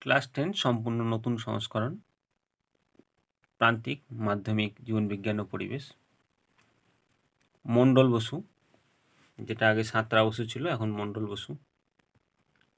Class ten সম্পূর্ণ নতুন সংস্করণ। প্রান্তিক, মাধ্যমিক, জীবনবিজ্ঞান ও পরিবেশ। মণ্ডল বসু, যেটা আগে সাঁতরা বসু ছিল, এখন মণ্ডল বসু।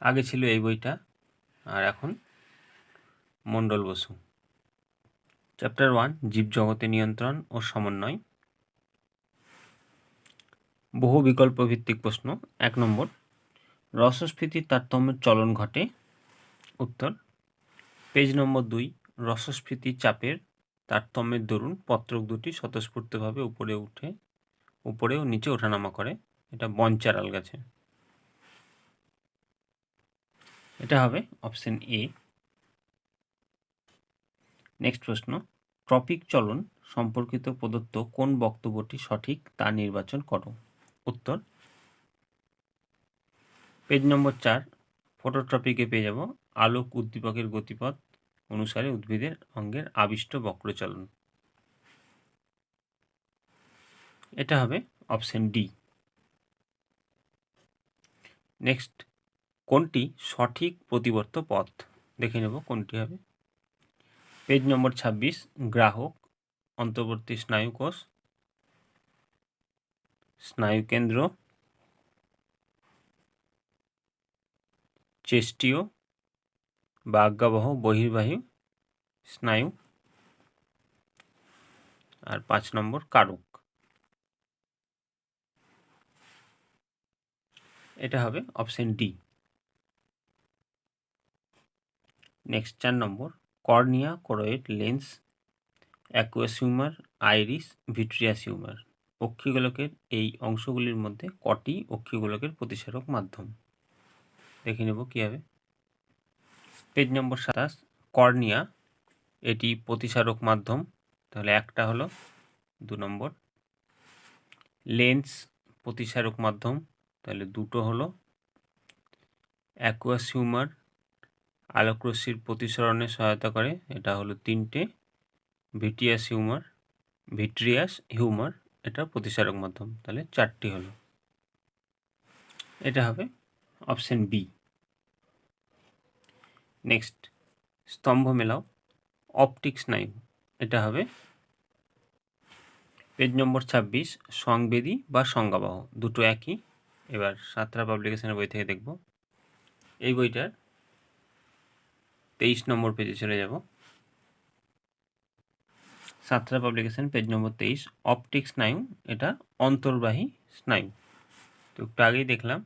আগে ছিল এই বইটা, আর এখন মণ্ডল বসু। চ্যাপ্টার ওয়ান, জীবজগতে নিয়ন্ত্রণ ও সমন্বয়। বহু বিকল্প ভিত্তিক প্রশ্ন। এক নম্বর, রসস্ফীতির তারতম্যের চলন ঘটে উত্তর। পেজ নম্বর দুই, রসস্ফীতি চাপের তারতম্যের দরুন পত্রক দুটি স্বতঃস্ফূর্তভাবে উপরে উঠে, উপরে ও নিচে ওঠানামা করে। এটা বনচারাল গাছে এটা হবে অপশন এ। নেক্সট প্রশ্ন, ট্রপিক চলন সম্পর্কিত প্রদত্ত কোন বক্তব্যটি সঠিক তা নির্বাচন করো। উত্তর। পেজ নম্বর চার, ফটোট্রপিকে পেয়ে যাব আলোক উদ্দীপকের গতিপথ অনুসারে উদ্ভিদের অঙ্গের আবিষ্ট বক্রচলন। এটা হবে অপশন ডি। নেক্সট, কোনটি সঠিক প্রতিবর্ত পথ? দেখে নেব কোনটি হবে। পেজ নম্বর ছাব্বিশ, গ্রাহক, অন্তর্বর্তী স্নায়ুকোষ স্নায়ুকেন্দ্র চেষ্টীয় বা আজ্ঞাবহ বহির্বাহী, স্নায়ু আর পাঁচ নম্বর কারক। এটা হবে অপশন ডি। নেক্সট চার নম্বর, cornea choroid lens aqueous humour iris vitreous humour অক্ষিগোলকের এই অংশগুলির মধ্যে কটি অক্ষিগোলকের প্রতিসারক মাধ্যম? দেখে নেব কী হবে পেজ নম্বর সাতাশ, কর্নিয়া, এটি প্রতিসারক মাধ্যম। তাহলে একটা হলো দু নম্বর। লেন্স প্রতিসারক মাধ্যম, তাহলে দুটো হলো। অ্যাকুয়াস হিউমার আলোকরশ্মির প্রতিসরণে সহায়তা করে, এটা হলো তিনটে। ভিটিয়াস হিউমার ভিট্রিয়াস হিউমার, এটা প্রতিসারক মাধ্যম, তাহলে চারটি হলো। এটা হবে অপশন বি। নেক্সট স্তম্ভ মেলাও। অপটিক স্নায়ু এটা হবে পেজ নম্বর ছাব্বিশ, সংবেদী বা সংজ্ঞাবাহ, দুটো একই। এবার সাতরা পাবলিকেশনের বই থেকে দেখব। এই বইটার তেইশ নম্বর পেজে চলে যাব। সাতরা পাবলিকেশন পেজ নম্বর তেইশ অপটিক স্নায়ু এটা অন্তর্বাহী স্নায়ু তো একটু আগেই দেখলাম।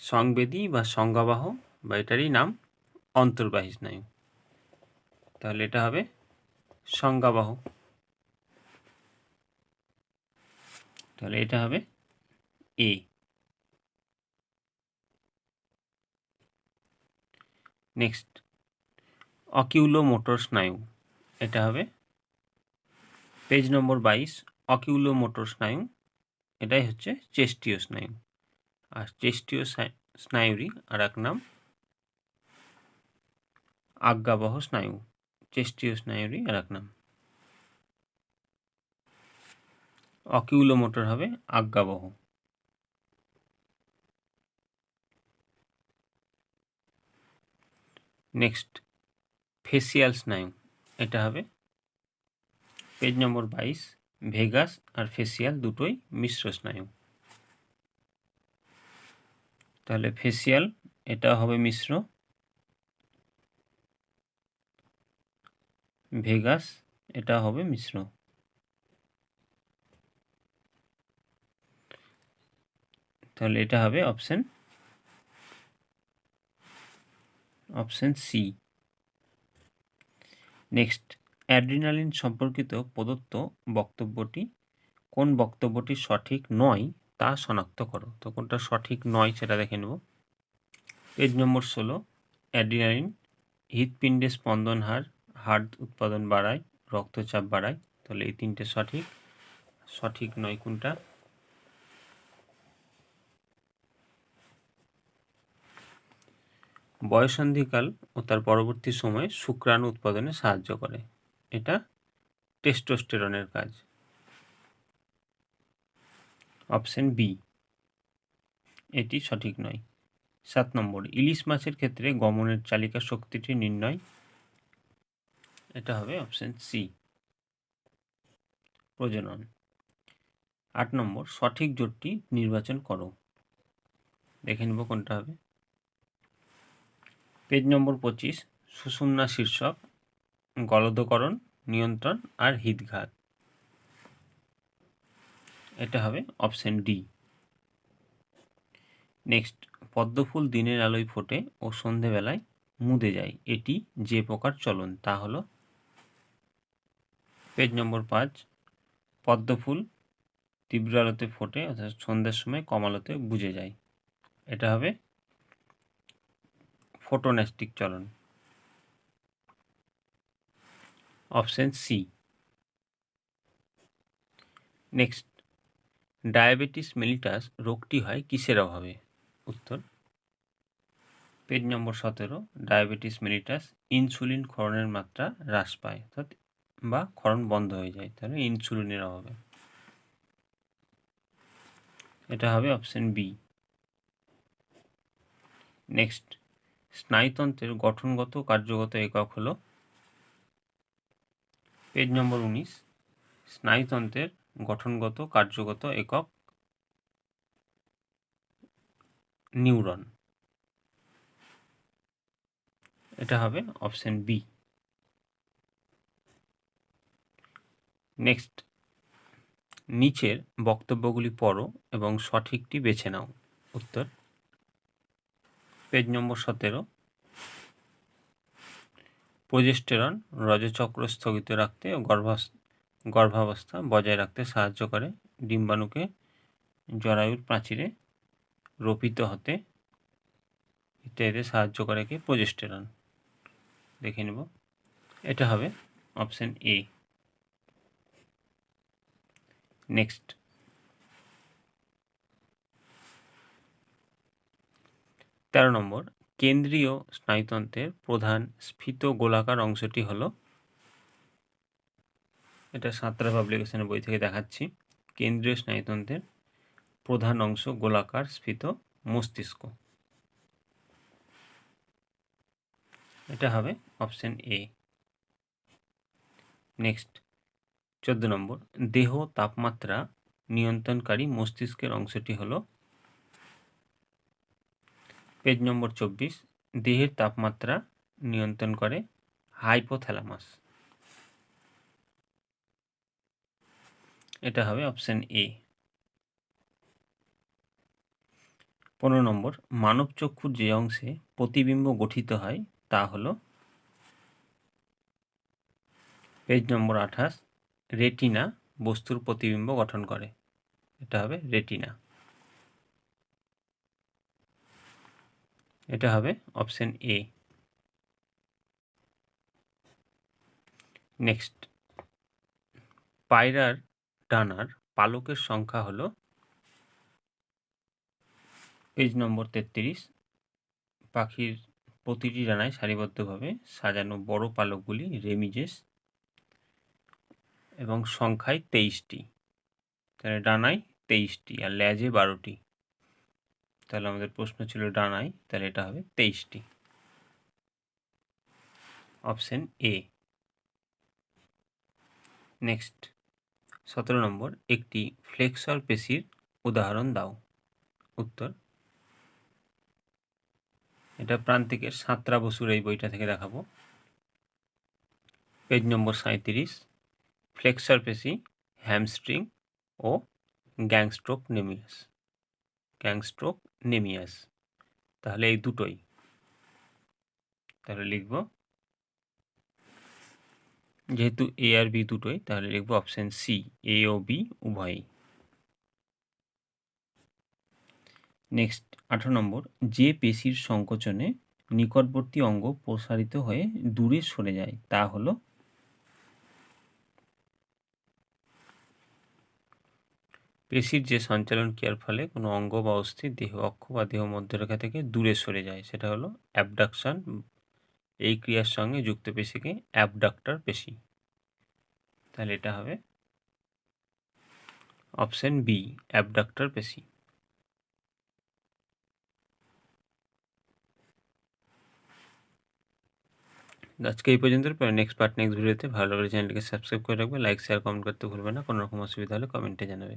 সংবেদী বা সংজ্ঞাবাহ বা এটারই নাম অন্তর্বাহী স্নায়ু। তাহলে এটা হবে সংজ্ঞাবাহ। তাহলে এটা হবে এ নেক্সট অকিউলো মোটর স্নায়ু। এটা হবে পেজ নম্বর বাইশ অকিউলো মোটর স্নায়ু। এটাই হচ্ছে চেস্টীয় স্নায়ু। আর চেস্টীয় স্নায়ুরই আর এক নাম আজ্ঞাবহ স্নায়ু, চেষ্টীয় স্নায়ুরই আর এক নাম। অকিউলো মোটর হবে আজ্ঞাবহ। নেক্সট, ফেসিয়াল স্নায়ু, এটা হবে পেজ নম্বর বাইশ, ভেগাস আর ফেসিয়াল দুটোই মিশ্র স্নায়ু। তাহলে ফেসিয়াল, এটা হবে মিশ্র ভেগাস, এটা হবে মিশ্র। তাহলে এটা হবে option option C. Next, adrenaline সম্পর্কিত প্রদত্ত বক্তব্যটি, কোন বক্তব্যটি সঠিক নয় তা শনাক্ত করো। তো কোনটা সঠিক নয় সেটা দেখে নেব। পেজ নম্বর ষোলো, অ্যাড্রিনালিন, হৃৎপিণ্ডে স্পন্দন হার হার্ট উৎপাদন বাড়ায়, রক্তচাপ বাড়ায়, তাহলে এই তিনটে সঠিক। সঠিক নয় কোনটা? বয়সন্ধিকাল ও তার পরবর্তী সময়ে শুক্রাণু উৎপাদনে সাহায্য করে। এটা টেস্টোস্টেরনের কাজ। Option B. এটি সঠিক নয়। সাত নম্বর, ইলিশ মাছের ক্ষেত্রে গমনের চালিকা শক্তিটি নির্ণয় এটা হবে অপশন সি প্রজনন। আট নম্বর, সঠিক জোটটি নির্বাচন করো। দেখে নেব কোনটা হবে। পেজ নম্বর পঁচিশ, সুষুম্না শীর্ষক, গলদকরণ, নিয়ন্ত্রণ আর হৃদঘাত এটা হবে অপশন ডি নেক্সট পদ্মফুল দিনের আলোয় ফোটে ও সন্ধেবেলায় মুদে যায়। এটি যে প্রকার চলন, তা হলো পেজ নম্বর পাঁচ পদ্মফুল তীব্র আলোতে ফোটে, অর্থাৎ সন্ধ্যের সময় কম আলোতে বুঝে যায়। এটা হবে ফোটোন্যাস্টিক চলন। Option C next diabetes mellitus রোগটি হয় কিসের অভাবে? উত্তর পেজ নম্বর সতেরো ডায়াবেটিস মেলিটাস ইনসুলিন ক্ষরণের মাত্রা হ্রাস পায়, অর্থাৎ বা ক্ষরণ বন্ধ হয়ে যায়, তাহলে ইনসুলিনের অভাবে। এটা হবে অপশন বি নেক্সট স্নায়ুতন্ত্রের গঠনগত কার্যগত একক হলো পেজ নম্বর উনিশ, স্নায়ুতন্ত্রের গঠনগত কার্যগত একক নিউরন। এটা হবে অপশন বি নেক্সট নিচের বক্তব্যগুলি পড়ো এবং সঠিকটি বেছে নাও। উত্তর। পেজ নম্বর সতেরো। প্রজেস্টেরন রজচক্র স্থগিত রাখতে ও গর্ভাবস্থা বজায় রাখতে সাহায্য করে। ডিম্বাণুকে জরায়ুর প্রাচীরে রোপিত হতে ইত্যাদিতে সাহায্য করে কি? প্রজেস্টেরন দেখে নেব। এটা হবে অপশান এ নেক্সট। তেরো নম্বর, কেন্দ্রীয় স্নায়ুতন্ত্রের প্রধান স্ফীত গোলাকার অংশটি হল, এটা সাঁতরা পাবলিকেশনের বই থেকে দেখাচ্ছি, কেন্দ্রীয় স্নায়ুতন্ত্রের প্রধান অংশ গোলাকার স্ফীত মস্তিষ্ক। এটা হবে অপশন এ। নেক্সট। চোদ্দ নম্বর, দেহ তাপমাত্রা নিয়ন্ত্রণকারী মস্তিষ্কের অংশটি হল পেজ নম্বর চব্বিশ, দেহের তাপমাত্রা নিয়ন্ত্রণ করে হাইপোথ্যালামাস। এটা হবে অপশন এ। পনেরো নম্বর মানব চক্ষুর যে অংশে প্রতিবিম্ব গঠিত হয় তা হল পেজ নম্বর আঠাশ রেটিনা বস্তুর প্রতিবিম্ব গঠন করে। এটা হবে রেটিনা। এটা হবে অপশন এ নেক্সট পায়রার ডানার পালকের সংখ্যা হলো পেজ নম্বর তেত্রিশ। পাখির প্রতিটি ডানায় সারিবদ্ধভাবে সাজানো বড় পালকগুলি রেমিজেস এবং সংখ্যায় তেইশটি। তাহলে ডানায় তেইশটি আর ল্যাজে বারোটি। তাহলে আমাদের প্রশ্ন ছিল ডানায়, তাহলে এটা হবে তেইশটি। Option A. নেক্সট। সতেরো নম্বর, একটি ফ্লেক্সর পেশির উদাহরণ দাও। উত্তর। এটা প্রান্তিকের সাঁতরা বসুর এই বইটা থেকে দেখাবো। পেজ নম্বর সাঁত্রিশ ফ্লেক্সর পেশি হ্যামস্ট্রিং ও গ্যাংস্ট্রোক নেমিয়াস। গ্যাংস্ট্রোক নেমিয়াস। তাহলে এই দুটোই। তাহলে লিখব, যেহেতু এ আর বি দুটোই, তাহলে লিখব অপশান সি এ ও বি উভয়ই। নেক্সট, আঠারো নম্বর, যে পেশির সংকোচনে নিকটবর্তী অঙ্গ প্রসারিত হয়ে দূরে সরে যায়, তা হলো পেশির যে সঞ্চালন ক্রিয়ার ফলে কোনো অঙ্গ বা অস্থি দেহ, অক্ষ বা দেহ মধ্যরেখা থেকে দূরে সরে যায়। সেটা হলো অ্যাবডাকশন। এই ক্রিয়ার সঙ্গে যুক্ত পেশিকে অ্যাবডাক্টর পেশি। তাহলে এটা হবে অপশন বি, অ্যাবডাক্টর পেশি। আজকে এই পর্যন্ত নেক্সট পার্ট নেক্সট ভিডিওতে ভালো লাগলে চ্যানেলটিকে সাবস্ক্রাইব করে রাখবে। লাইক শেয়ার কমেন্ট করতে ভুলবে না। কোনো রকম অসুবিধা হলে কমেন্টে জানাবে।